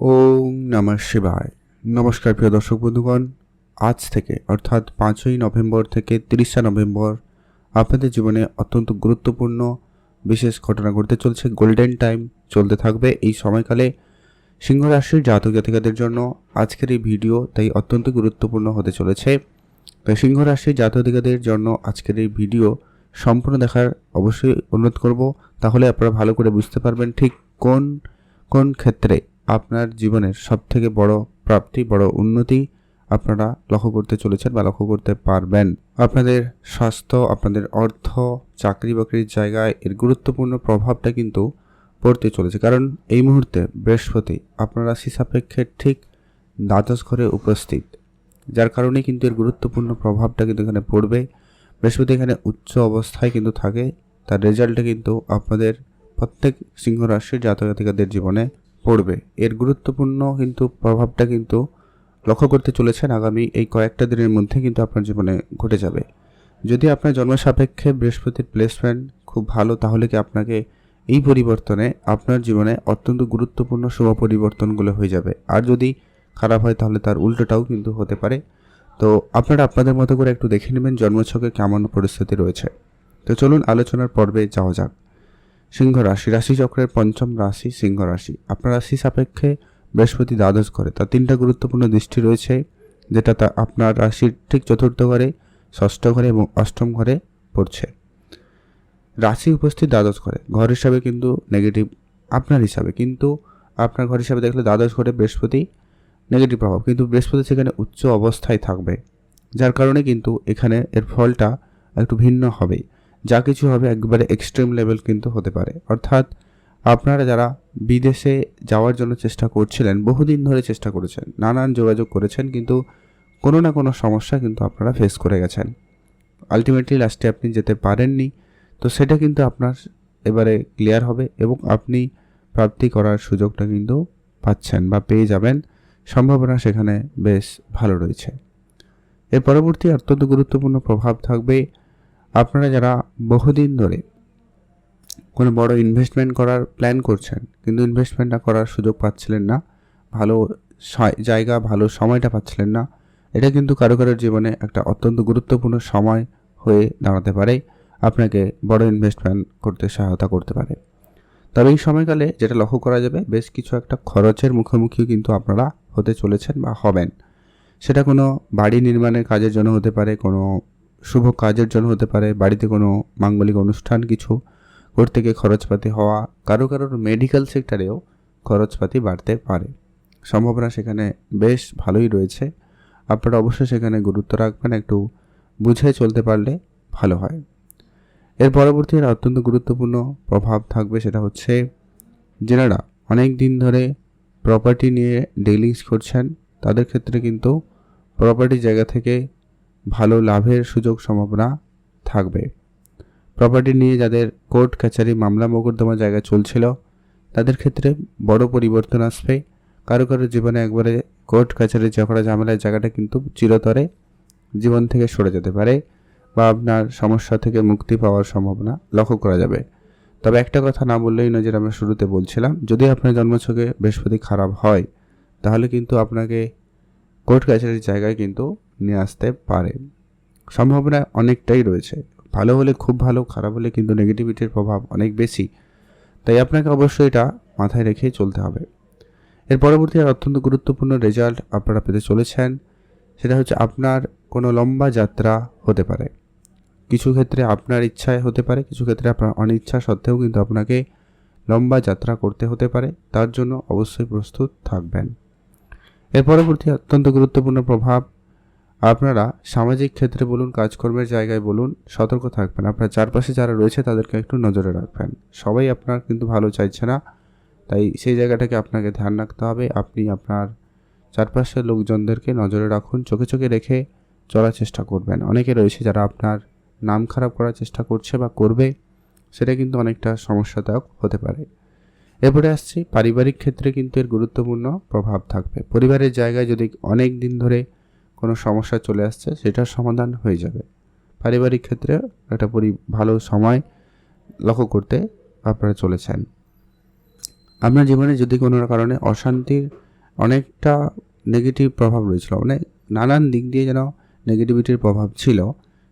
ওম নমঃ শিবায়। নমস্কার, প্রিয় দর্শক বন্ধুগণ। আজ থেকে, অর্থাৎ পাঁচই নভেম্বর থেকে তিরিশে নভেম্বর, আপনাদের জীবনে অত্যন্ত গুরুত্বপূর্ণ বিশেষ ঘটনা ঘটতে চলছে। গোল্ডেন টাইম চলতে থাকবে এই সময়কালে সিংহ রাশির জাতক জাতিকাদের জন্য আজকের এই ভিডিও তাই অত্যন্ত গুরুত্বপূর্ণ হতে চলেছে। তাই সিংহ রাশির জাতক জাতিকাদের জন্য আজকের এই ভিডিও সম্পূর্ণ দেখার অবশ্যই অনুরোধ করব। তাহলে আপনারা ভালো করে বুঝতে পারবেন ঠিক কোন কোন ক্ষেত্রে আপনার জীবনের সব থেকে বড় প্রাপ্তি, বড় উন্নতি আপনারা লক্ষ্য করতে চলেছেন বা লক্ষ্য করতে পারবেন। আপনাদের স্বাস্থ্য, আপনাদের অর্থ, চাকরি বাকরির জায়গায় এর গুরুত্বপূর্ণ প্রভাবটা কিন্তু পড়তে চলেছে। কারণ এই মুহূর্তে বৃহস্পতি আপনার রাশি ঠিক দ্বাদশ ঘরে উপস্থিত, যার কারণে কিন্তু এর গুরুত্বপূর্ণ প্রভাবটা কিন্তু এখানে পড়বে। বৃহস্পতি এখানে উচ্চ অবস্থায় কিন্তু থাকে, তার রেজাল্টটা কিন্তু আপনাদের প্রত্যেক সিংহ রাশির জাতক জাতিকাদের জীবনে পড়বে। এর গুরুত্বপূর্ণ কিন্তু প্রভাবটা কিন্তু লক্ষ্য করতে চলেছেন আগামী এই কয়েকটা দিনের মধ্যে কিন্তু আপনার জীবনে ঘটে যাবে। যদি আপনার জন্ম সাপেক্ষে বৃহস্পতির প্লেসমেন্ট খুব ভালো, তাহলে কি আপনাকে এই পরিবর্তনে আপনার জীবনে অত্যন্ত গুরুত্বপূর্ণ শুভ পরিবর্তনগুলো হয়ে যাবে। আর যদি খারাপ হয়, তাহলে তার উল্টোটাও কিন্তু হতে পারে। তো আপনারা আপনাদের মতো করে একটু দেখে নেবেন জন্মছকে কেমন পরিস্থিতি রয়েছে। তো চলুন আলোচনার পর্বে যাওয়া যাক। সিংহ রাশি রাশি চক্রের পঞ্চম রাশি সিংহ রাশি। আপনার রাশি সাপেক্ষে বৃহস্পতি দ্বাদশ করে তার তিনটা গুরুত্বপূর্ণ দৃষ্টি রয়েছে, যেটা তা আপনার রাশির ঠিক চতুর্থ ঘরে, ষষ্ঠ ঘরে এবং অষ্টম ঘরে পড়ছে। রাশি উপস্থিত দ্বাদশ ঘরে। ঘর হিসাবে কিন্তু নেগেটিভ আপনার হিসাবে, কিন্তু আপনার ঘর হিসাবে দেখলে দ্বাদশ ঘরে বৃহস্পতি নেগেটিভ প্রভাব। কিন্তু বৃহস্পতি সেখানে উচ্চ অবস্থায় থাকবে, যার কারণে কিন্তু এখানে এর ফলটা একটু ভিন্ন হবেই যা কিছু হবে একবারে এক্সট্রিম লেভেল কিন্তু হতে পারে। অর্থাৎ আপনারা যারা বিদেশে যাওয়ার জন্য চেষ্টা করছিলেন, বহুদিন ধরে চেষ্টা করেছেন, নানান যোগাযোগ করেছেন, কিন্তু কোনো না কোনো সমস্যা কিন্তু আপনারা ফেস করে গেছেন। আলটিমেটলি লাস্টে আপনি যেতে পারেননি, তো সেটা কিন্তু আপনার এবারে ক্লিয়ার হবে এবং আপনি প্রাপ্তি করার সুযোগটা কিন্তু পাচ্ছেন বা পেয়ে যাবেন। সম্ভাবনা সেখানে বেশ ভালো রয়েছে। এর পরবর্তী অত্যন্ত গুরুত্বপূর্ণ প্রভাব থাকবে আপনারা যারা বহুদিন ধরে কোনো বড় ইনভেস্টমেন্ট করার প্ল্যান করছেন, কিন্তু ইনভেস্টমেন্টটা করার সুযোগ পাচ্ছিলেন না, ভালো জায়গা, ভালো সময়টা পাচ্ছিলেন না, এটা কিন্তু কারও কারোর জীবনে একটা অত্যন্ত গুরুত্বপূর্ণ সময় হয়ে দাঁড়াতে পারে, আপনাকে বড় ইনভেস্টমেন্ট করতে সহায়তা করতে পারে। তবে এই সময়কালে যেটা লক্ষ্য করা যাবে, বেশ কিছু একটা খরচের মুখোমুখি কিন্তু আপনারা হতে চলেছেন বা হবেন। সেটা কোনো বাড়ি নির্মাণের কাজের জন্য হতে পারে, কোনো শুভ কাজের জন্য হতে পারে, বাড়িতে কোনো মাঙ্গলিক অনুষ্ঠান কিছু করতে গিয়ে খরচপাতি হওয়া, কারও কারোর মেডিকেল সেক্টরেও খরচপাতি বাড়তে পারে। সম্ভাবনা সেখানে বেশ ভালোই রয়েছে। আপনারা অবশ্যই সেখানে গুরুত্ব রাখবেন, একটু বুঝে চলতে পারলে ভালো হয়। এর পরবর্তী অত্যন্ত গুরুত্বপূর্ণ প্রভাব থাকবে সেটা হচ্ছে যেনারা অনেক দিন ধরে প্রপার্টি নিয়ে ডিলিংস করছেন, তাদের ক্ষেত্রে কিন্তু প্রপার্টি জায়গা থেকে ভালো লাভের সুযোগ সম্ভাবনা থাকবে। প্রপার্টি নিয়ে যাদের কোর্ট কাছারি মামলা মোকদ্দমা জায়গা চলছিল, তাদের ক্ষেত্রে বড় পরিবর্তন আসবে। কারও কারও জীবনে একবারে কোর্ট কাছারি ঝগড়া ঝামেলার জায়গাটা কিন্তু চিরতরে জীবন থেকে সরে যেতে পারে বা আপনার সমস্যা থেকে মুক্তি পাওয়ার সম্ভাবনা লক্ষ্য করা যাবে। তবে একটা কথা না বললেই নয়, যেটা আমরা শুরুতে বলছিলাম, যদি আপনার জন্মছকে বৃহস্পতি খারাপ হয়, তাহলে কিন্তু আপনাকে কোর্ট কাছারির জায়গায় কিন্তু নিয়ে আসতে পারে। সম্ভাবনা অনেকটাই রয়েছে। ভালো হলে খুব ভালো, খারাপ হলে কিন্তু নেগেটিভিটির প্রভাব অনেক বেশি। তাই আপনাকে অবশ্যই এটা মাথায় রেখেই চলতে হবে। এর পরবর্তী আর অত্যন্ত গুরুত্বপূর্ণ রেজাল্ট আপনারা পেতে চলেছেন, সেটা হচ্ছে আপনার কোনো লম্বা যাত্রা হতে পারে। কিছু ক্ষেত্রে আপনার ইচ্ছায় হতে পারে, কিছু ক্ষেত্রে আপনার অনিচ্ছা সত্ত্বেও কিন্তু আপনাকে লম্বা যাত্রা করতে হতে পারে। তার জন্য অবশ্যই প্রস্তুত থাকবেন। এর পরবর্তী অত্যন্ত গুরুত্বপূর্ণ প্রভাব আপনারা সামাজিক ক্ষেত্রে বলুন, কাজকর্মের জায়গায় বলুন, সতর্ক থাকবেন। আপনার চারপাশে যারা রয়েছে, তাদেরকে একটু নজরে রাখবেন। সবাই আপনার কিন্তু ভালো চাইছে না, তাই সেই জায়গাটাকে আপনাকে ধ্যান রাখতে হবে। আপনি আপনার চারপাশের লোকজনদেরকে নজরে রাখুন, চোখে চোখে রেখে চলার চেষ্টা করবেন। অনেকে রয়েছে যারা আপনার নাম খারাপ করার চেষ্টা করছে বা করবে, সেটা কিন্তু অনেকটা সমস্যাদায়ক হতে পারে। এরপরে আসছি, পারিবারিক ক্ষেত্রে কিন্তু এর গুরুত্বপূর্ণ প্রভাব থাকবে। পরিবারের জায়গায় যদি অনেক দিন ধরে কোনো সমস্যা চলে আসছে, সেটার সমাধান হয়ে যাবে। পারিবারিক ক্ষেত্রে একটা পরি, ভালো সময় লক্ষ্য করতে আপনারা চলেছেন। আপনার জীবনে যদি কোনো কারণে অশান্তির অনেকটা নেগেটিভ প্রভাব রয়েছিল মানে নানান দিক দিয়ে যেন নেগেটিভিটির প্রভাব ছিল,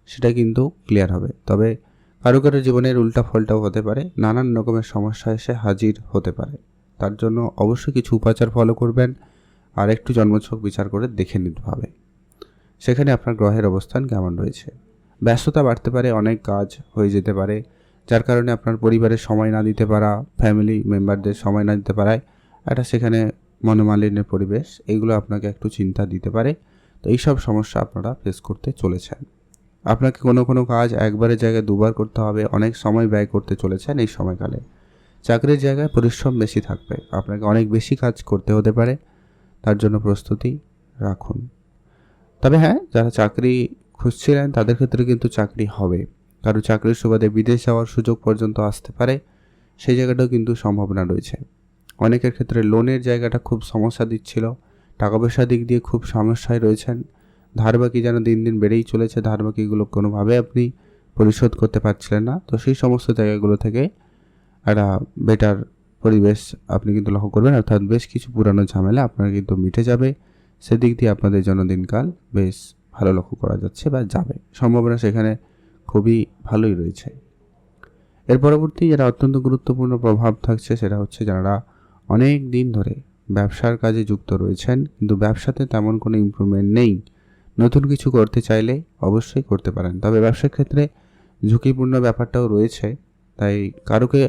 সেটা কিন্তু ক্লিয়ার হবে। তবে কারও কারও জীবনের উল্টা ফলটাও হতে পারে, নানান রকমের সমস্যা এসে হাজির হতে পারে। তার জন্য অবশ্যই কিছু উপাচার ফলো করবেন, আর একটু জন্মছক বিচার করে দেখে নিতে হবে। সেখানে আপনার গ্রহের অবস্থান কেমন রয়েছে? ব্যস্ততা বাড়তে পারে, অনেক কাজ হয়ে যেতে পারে, যার কারণে আপনার পরিবারের সময় না দিতে পারা ফ্যামিলি মেম্বারদের সময় না দিতে পারায় একটা সেখানে মনোমালিন্যের পরিবেশ, এগুলো আপনাকে একটু চিন্তা দিতে পারে। তো এইসব সমস্যা আপনারা ফেস করতে চলেছেন। আপনাকে কোনো কোনো কাজ একবারের জায়গায় দুবার করতে হবে, অনেক সময় ব্যয় করতে চলেছেন এই সময়কালে। চাকরির জায়গায় পরিশ্রম বেশি থাকবে, আপনাকে অনেক বেশি কাজ করতে হতে পারে, তার জন্য প্রস্তুতি রাখুন। তবে হ্যাঁ যারা চাকরি খুঁজছিলেন তাদের ক্ষেত্রে কিন্তু চাকরি হবে। কারও চাকরির সুবাদে বিদেশ যাওয়ার সুযোগ পর্যন্ত আসতে পারে, সেই জায়গাটাও কিন্তু সম্ভাবনা রয়েছে। অনেকের ক্ষেত্রে লোনের জায়গাটা খুব সমস্যা দিচ্ছিল টাকা পয়সার দিক দিয়ে খুব সমস্যায় রয়েছেন। ধারবাকি যেন দিন দিন বেড়েই চলেছে, ধারবাকিগুলো কোনোভাবে আপনি পরিশোধ করতে পারছিলেন না। তো সেই সমস্ত জায়গাগুলো থেকে একটা বেটার পরিবেশ আপনি কিন্তু লক্ষ্য করবেন, অর্থাৎ বেশ কিছু পুরানো ঝামেলা আপনার কিন্তু মিটে যাবে। সেদিক দিয়ে আপনাদের জন্য দিনকাল বেশ ভালো লক্ষ্য করা যাচ্ছে বা যাবে। সম্ভাবনা সেখানে খুবই ভালোই রয়েছে। এর পরবর্তী যেটা অত্যন্ত গুরুত্বপূর্ণ প্রভাব থাকছে সেটা হচ্ছে যারা অনেক দিন ধরে ব্যবসার কাজে যুক্ত রয়েছেন, কিন্তু ব্যবসাতে তেমন কোনো ইমপ্রুভমেন্ট নেই। নতুন কিছু করতে চাইলে অবশ্যই করতে পারেন। তবে ব্যবসার ক্ষেত্রে ঝুঁকিপূর্ণ ব্যাপারটাও রয়েছে, তাই কারোকে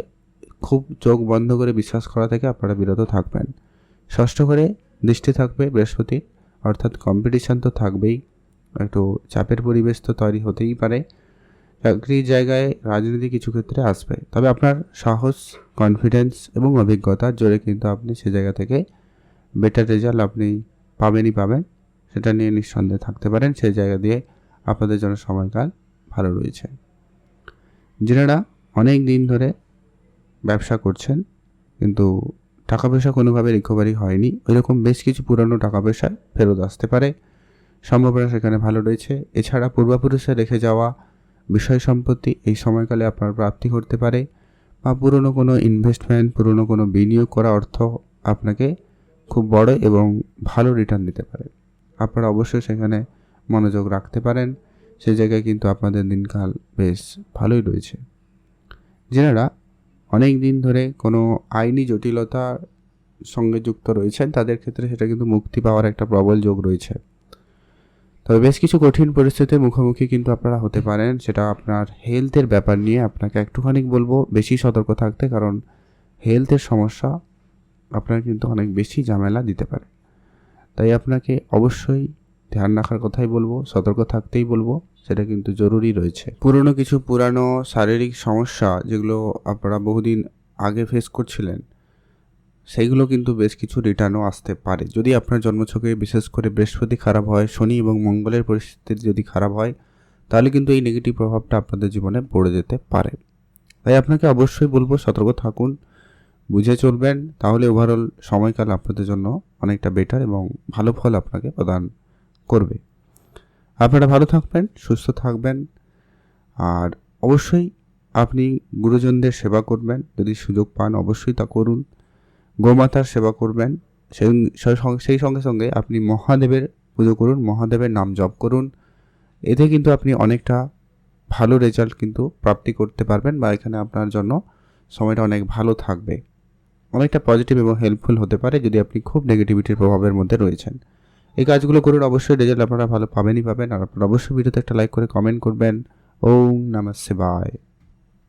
খুব চোখ বন্ধ করে বিশ্বাস করা থেকে আপনারা বিরত থাকবেন। ষষ্ঠ করে দৃষ্টি থাকবে বৃহস্পতি, অর্থাৎ কম্পিটিশান তো থাকবেই। একটু চাপের পরিবেশ তো তৈরি হতেই পারে। চাকরির জায়গায় রাজনীতি কিছু ক্ষেত্রে আসবে। তবে আপনার সাহস কনফিডেন্স এবং অভিজ্ঞতার জোরে কিন্তু আপনি সে জায়গা থেকে বেটার রেজাল্ট আপনি পাবেনই পাবেন। সেটা নিয়ে নিঃসন্দেহে থাকতে পারেন। সেই জায়গা দিয়ে আপনাদের জন্য সময়কাল ভালো রয়েছে। যারা অনেক দিন ধরে ব্যবসা করছেন, কিন্তু টাকা পয়সা কোনোভাবে রিকভারি হয়নি। ওইরকম বেশ কিছু পুরনো টাকা পয়সা ফেরত আসতে পারে। সম্ভাবনা সেখানে ভালো রয়েছে। এছাড়া পূর্বপুরুষে রেখে যাওয়া বিষয় সম্পত্তি এই সময়কালে আপনার প্রাপ্তি করতে পারে বা পুরনো কোনো ইনভেস্টমেন্ট পুরনো কোনো বিনিয়োগ করা অর্থ আপনাকে খুব বড় এবং ভালো রিটার্ন দিতে পারে। আপনারা অবশ্যই সেখানে মনোযোগ রাখতে পারেন। সেই জায়গায় কিন্তু আপনাদের দিনকাল বেশ ভালোই রয়েছে। যেনারা অনেক দিন ধরে কোনো আইনি জটিলতার সঙ্গে যুক্ত রয়েছেন, তাদের ক্ষেত্রে সেটা কিন্তু মুক্তি পাওয়ার একটা প্রবল যোগ রয়েছে। তবে বেশ কিছু কঠিন পরিস্থিতির মুখোমুখি কিন্তু আপনারা হতে পারেন, সেটা আপনার হেলথের ব্যাপার নিয়ে। আপনাকে একটুখানি বলব, বেশি সতর্ক থাকতে, কারণ হেলথের সমস্যা আপনার কিন্তু অনেক বেশি ঝামেলা দিতে পারে। তাই আপনাকে অবশ্যই ধ্যান রাখার কথাই বলব, সতর্ক থাকতেই বলব। সেটা কিন্তু জরুরি রয়েছে। পুরনো কিছু পুরানো শারীরিক সমস্যা যেগুলো আপনারা বহুদিন আগে ফেস করছিলেন, সেইগুলো কিন্তু বেশ কিছু রিটার্নও আসতে পারে। যদি আপনার জন্মছকে বিশেষ করে বৃহস্পতি খারাপ হয়, শনি এবং মঙ্গলের পরিস্থিতি যদি খারাপ হয়, তাহলে কিন্তু এই নেগেটিভ প্রভাবটা আপনাদের জীবনে পড়ে যেতে পারে। তাই আপনাকে অবশ্যই বলব, সতর্ক থাকুন, বুঝে চলবেন, তাহলে ওভারঅল সময়কাল আপনাদের জন্য অনেকটা বেটার এবং ভালো ফল আপনাকে প্রদান করবে। আপনারা ভালো থাকবেন, সুস্থ থাকবেন। আর অবশ্যই আপনি গুরুজনদের সেবা করবেন। যদি সুযোগ পান অবশ্যই তা করুন। গোমাতার সেবা করবেন। সেই সঙ্গে সঙ্গে আপনি মহাদেবের পুজো করুন, মহাদেবের নাম জপ করুন। এতে কিন্তু আপনি অনেকটা ভালো রেজাল্ট কিন্তু প্রাপ্তি করতে পারবেন বা এখানে আপনার জন্য সময়টা অনেক ভালো থাকবে। অনেকটা পজিটিভ এবং হেল্পফুল হতে পারে যদি আপনি খুব নেগেটিভিটির প্রভাবের মধ্যে রয়েছেন। এই কাজগুলো করুন, অবশ্যই রেজাল্ট আপনারা ভালো পাবেনই পাবেন। আর আপনারা অবশ্যই ভিডিওতে একটা লাইক করে কমেন্ট করবেন। ওম নমস্তে শিবায়।